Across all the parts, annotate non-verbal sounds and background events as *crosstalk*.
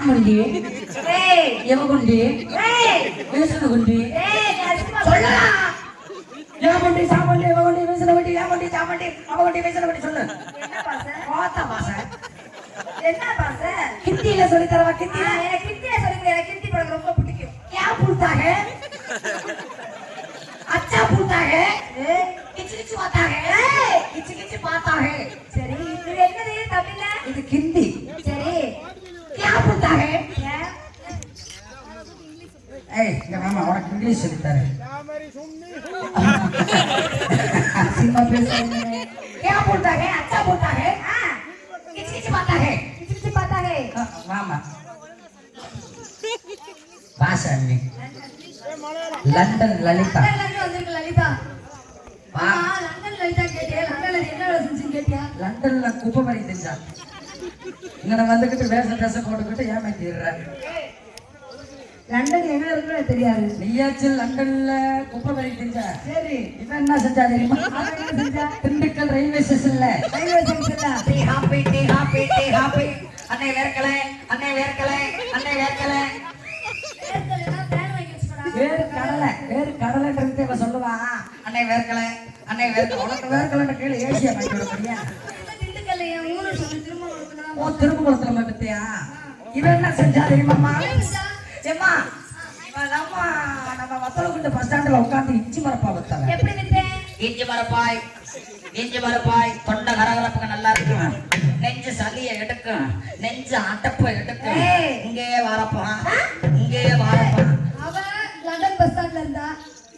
குண்டி எவ குண்டி வீசுன குண்டி சொல்லலாம் எவ குண்டி சாமண்டி எவ குண்டி வீசுன குண்டி எவ குண்டி குண்டி சொல்லு. என்ன பாச. கோத்த பாச என்ன பாச? ஹிந்தியில சொல்லி தரவா ஹிந்தி எனக்கு ஹிந்தியில சொல்லி தரவா எனக்கு ஹிந்தி படம் ரொம்ப பிடிக்கும். ஏன் புடுத்தாங்க? அச்சா புடுத்தாங்க? ஏய் இங்க மாமா உனக்கு இங்கிலீஷ் சொல்லி தரேன் சினிமா பேசுறீங்க क्या बोलता है अच्छा बोलता है ஆ किच किच पाता है கிச்சு பார்த்தா ஹே மாமா பாஷா அண்ணி லண்டன் லலிதா லண்டன்ல இருந்து வந்திருக்கு லலிதா வா. ஆ லண்டன் லலிதா கேட்டியா லண்டன்ல என்ன வேலை செஞ்சு கேட்டியா லண்டன்ல குப்பை மாதிரி தெரிஞ்சா இங்க வந்துகிட்டு வேஷ ட்ரெஸ் போட்டுக்கிட்டு ஏமாத்திடுற லண்டன் எங்க இருக்குன்னு தெரியாது. நீயாச்சும் லண்டன்ல குப்பை மாதிரி தெரிஞ்சா சரி. இவன் என்ன செஞ்சா தெரியுமா? *laughs* செஞ்சா? திண்டுக்கல் ரயில்வே ஸ்டேஷன்ல. ரயில்வே ஸ்டேஷன்ல. Tea happy tea happy tea happy. அன்னை வேர்க்கல அன்னை வேர்க்கல அன்னை வேர்க்கல. வேறு கடலை வேறு கடலைன்றது இவன் சொல்லுவா. அன்னை வேர்க்கல அன்னை வேர்க்கல உனக்கு வேர்க்கலன்ற கீழே ஏசியா வாங்கி விட முடியா திரும்ப ஓ திருமணத்துல மட்டுத்தியா இவன் என்ன செஞ்சா தெரியுமாம்மா? இவன் நம்ம வத்தலகுண்டு பஸ் ஸ்டாண்ட்ல உட்காந்து இஞ்சி மரப்பா வைத்தாங்க. எப்படி இஞ்சி மரப்பாய் இஞ்சி மரப்பாய் தொண்டை கரகரப்புக்கு நல்லா இருக்கும் நெஞ்சு சளியை எடுக்கும் நெஞ்சு அட்டப்பை எடுக்கும். இங்கேயே வரப்பா இங்கேயே வரப்பா. அவ லண்டன் பஸ் ஸ்டாண்ட்ல இருந்தா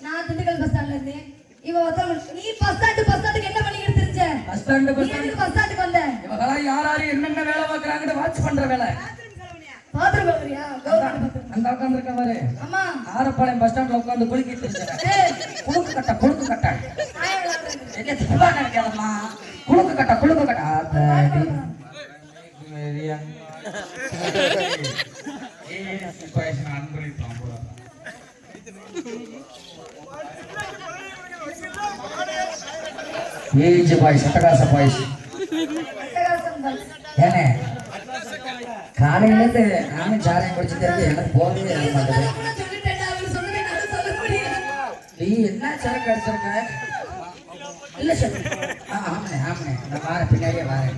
நான் திண்டுக்கல் பஸ் ஸ்டாண்ட்ல இருந்தேன். இவ நீ பஸ் ஸ்டாண்ட் பஸ் ஸ்டாண்டுக்கு என்ன பண்ணிக்கிட்டு தெரிஞ்ச பஸ் ஸ்டாண்டு பஸ் ஸ்டாண்டு எதுக்கு பஸ் ஸ்டாண்டுக்கு வந்த? இவங்கெல்லாம் யார் யாரு என்னென்ன வேலை பார்க்கறாங்கன்னு வாட்ச் பண்ற வேலை. பாரு அம்மா. ஆரப்பாளையம் பஸ் ஸ்டாண்ட்ல உட்காந்து குளிக்கிட்டு இருக்கிறேன் ஏய் குழுக்கு கட்ட குழுக்கு கட்ட. என்ன தப்பா நினைக்காதம்மா குழுக்கு கட்ட குழுக்கு கட்ட. ஆத்தாடி. ஏஜ் பாய்ஸ் அட்டகாச பாய்ஸ் அட்டகாசம் பஸ். ஏனே காலையில இருந்து நானும் சாரையும் குடிச்சுட்டு இருக்கு எனக்கு போகவே நீ இருக்க மாட்டேங்குது சொன்னதை கூட சொல்லிட்டேன்டா, அவர் சொன்னதை என்னால சொல்ல முடியாது. நீ என்ன சரக்கு அடிச்சிருக்க? இல்ல சார். ஆ ஆமாண்ணே ஆமாண்ணே. நான் வாரேன் பின்னாடியே வாரேன்.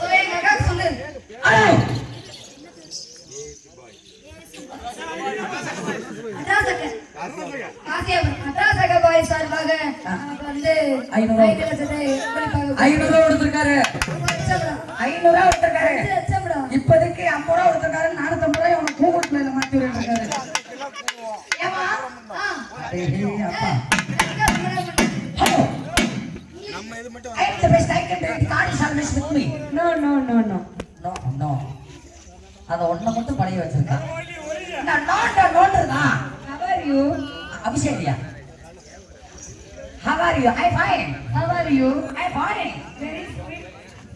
ஓ, எங்க அக்காவுக்கு டேய், அப்பா எங்க போன? Hello I am the best I can do it. God is always with me. No, no, no, no. No, no. அத ஒண்ண மட்டும் பழைய வச்சிருக்கான் நான் நோண்ட நோண்டுதான் How are you? அபிஷேகியா How are you? I'm fine. How are you? I'm fine. Very sweet.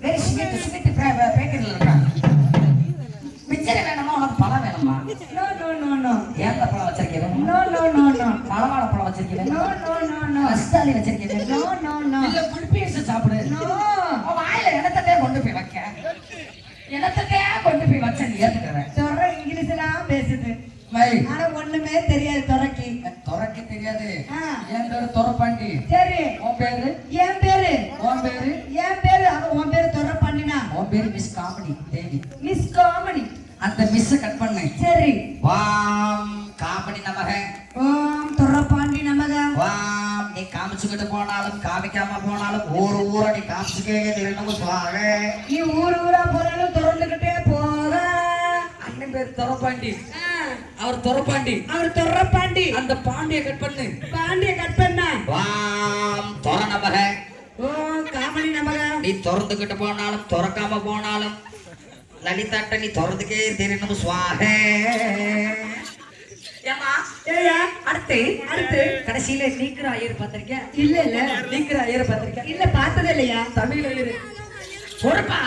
Very sweet, sweet பேக்கரியில் இருக்கான் mixture வேணுமா உனக்கு பழம் வேணுமா? No, no, no, no. ஏந்த பழம் வச்சிருக்கேன் No, no, no, no. பழவாழ பழம் வச்சிருக்கேன் No, no, no, no. Rasthali வச்சிருக்கேன் No, no, no. இல்ல குல்பீஸ் சாப்பிடு. உன் வாயில எனத்தட்டே கொண்டு போய் வைக்க. எனத்தட்டே கொண்டு போய் வச்ச நீ ஏத்துக்கிறேன். துறை இங்கிலீஷ் எல்லாம் பேசுது. ஆனா ஒண்ணுமே தெரியாது துறைக்கு. துறக்க தெரியாது. என் பேரு துறப்பாண்டி சரி உன் பேரு என் பேரு உன் பேரு என் பேரு அவ உன் பேரு துறை பண்ணினா உன் பேரு miss comedy Devi miss comedy அந்த மிஸ் கட் பண்ணு சரி வாம் காமெடி நமக ஓம் துறை பாண்டி நமக வாம் நீ போனாலும் காமிக்காம போனாலும் ஊரு ஊர நீ காமிச்சுக்கே திருநம சுவாக நீ ஊர் ஊரா போறாலும் திறந்துகிட்டே போக அண்ணன் பேர் துறப்பாண்டி அவர் துறப்பாண்டி அவர் துறை பாண்டி அந்த பாண்டிய கட் பண்ணு பாண்டிய கட் பண்ணா வாம் தொர நமக ஓம் காமெடி நமக நீ திறந்துகிட்டு போனாலும் திறக்காம போனாலும் லலிதாட்ட நீ திறந்துக்கே தெரியணும் சுவாக அடுத்து அடுத்து. கடைசியில நீக்கிற ஐயர் பார்த்திருக்கேன் இல்ல இல்ல. நீக்கிற ஐயர் பார்த்திருக்கேன் இல்ல பார்த்தது இல்லையா? தமிழ் ஐயர் பொறுப்பா.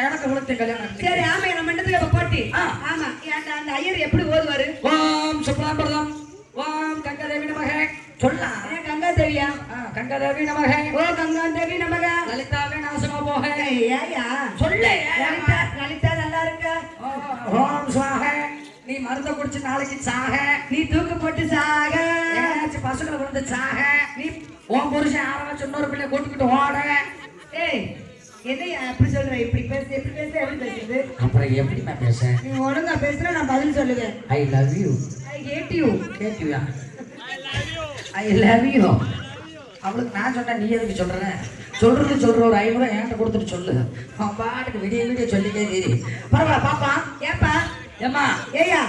எனக்கு உலகத்தை கல்யாணம் சரி ஆமா நம்ம போட்டி. ஆமா. அந்த அந்த ஐயர் எப்படி ஓதுவாரு? ஓம் சுப்ராம்பிரதம் ஓம் கங்கதேவி நமக. சொல்லலாம் கங்கா தேவியா ஆ, கங்கதேவி நமக. ஓ கங்கா தேவி நமக. லலிதாவே நாசமா போக. ஏயா சொல்லு. மருந்த குடிச்சு நாளைக்கு சாக. நீ தூக்கு போட்டு சாக. பசங்களை விழுந்து சாக? நீ உன் புருஷன் ஆரம்பிச்சு இன்னொரு பிள்ளை கூட்டுக்கிட்டு ஓட. ஏய் என்னையா அப்படி சொல்ற? இப்படி பேசு எப்படி பேச எப்படி பேசுறது? அப்புறம் எப்படி நான் பேச? நீ ஒழுங்கா பேசுனா நான் பதில் சொல்லுவேன் I love you I hate you கேட்டியா ஐ லவ் யூ அவளுக்கு நான் சொன்னேன் நீ எதுக்கு சொல்ற? சொல்றது சொல்ற ஒரு ஐநூறு என்கிட்ட கொடுத்துட்டு சொல்லு. அவன் பாட்டுக்கு விடிய விடிய சொல்லிட்டே பரவாயில்ல பாப்பா. ஏப்பா? ஏம்மா? ஏய்யா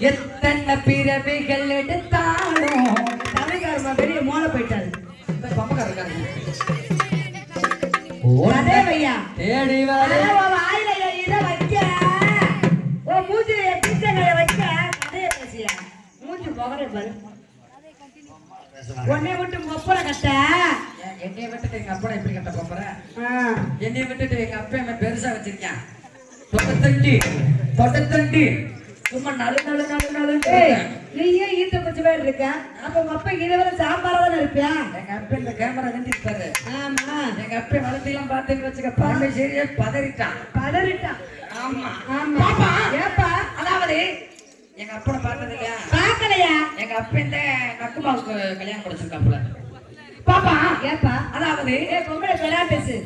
எத்தனை பிறவிகள் எடுத்தாலும் தமிழ்காரமா பெரிய மோளை போயிட்டாரு. இந்த பம்பக்கார இருக்காரு அதே வையா தேடி வாயில இதை வைக்க? ஓ பிச்சைங்களை வைக்க? கதையை பேசிய? மூஞ்சி புகரை பாரு. உன்னை விட்டு மொப்பரை கட்ட. என்னைய விட்டுட்டு எங்க அப்பா எப்படி கட்ட ஆ. என்னைய விட்டுட்டு எங்க அப்பா என்ன பெருசா வச்சிருக்கேன்? தொட்டத்தண்டி தொட்டத்தண்டி சும்மா நலு நலு நலு ஏய் நீயே ஈத்த பச்சை பேர் இருக்க. அப்ப உங்க அப்பா சாம்பாரா தானே இருப்பியா? எங்க அப்பா இந்த கேமரா நின்றுட்டாரு ஆமா. எங்க அப்பா வளர்த்திலாம் பார்த்துட்டு வச்சுக்க பரமேஸ்வரியே பதறிட்டான். பதறிட்டான். ஆமா. ஆமா. ஏப்பா? அதாவது எங்க அப்பனை பார்த்தது இல்லையா? பாக்கலையா எங்க அப்பா இந்த நக்குமாவுக்கு கல்யாணம் முடிச்சிருக்காப்புல பாப்பா. ஏப்பா? அதாவது பொம்பளை பெடா பேசு.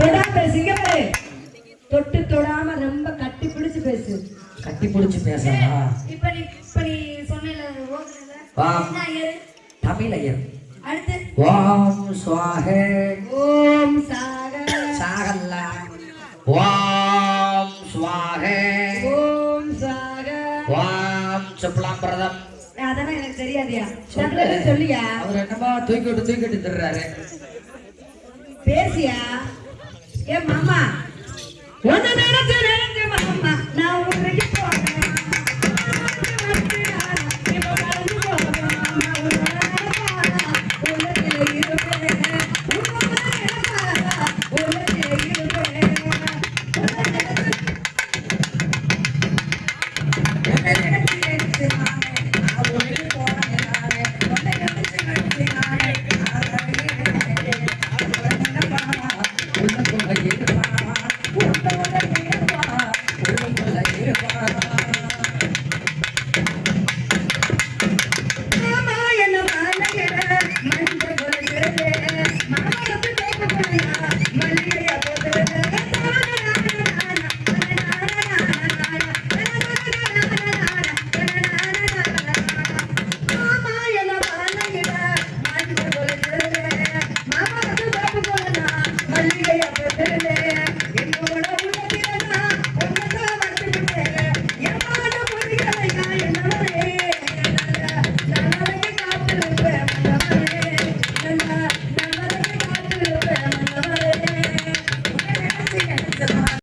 பெடா பேசு இங்க பாரு. தொட்டு கட்டி பிடிச்சு பேசு. கட்டி பிடிச்சி பேசலாம் இப்ப நீ இப்ப நீ சொன்னல ஓதுனல ஐயரு? தமிழ் ஐயர். அடுத்து? ஓம் சுவாகே. ஓம் சாக. சாகல்ல. ஓம் சுவாகே. ஓம் சாக. ஓம் சுப்லாம்பிரதம் அதெல்லாம் எனக்கு தெரியாதியா. சொல்லியா? அவர் என்னமா தூக்கிட்டு தூக்கிட்டு திடுறாரு பேசியா? ஏ மாமா. ஒன்னு நினைச்சு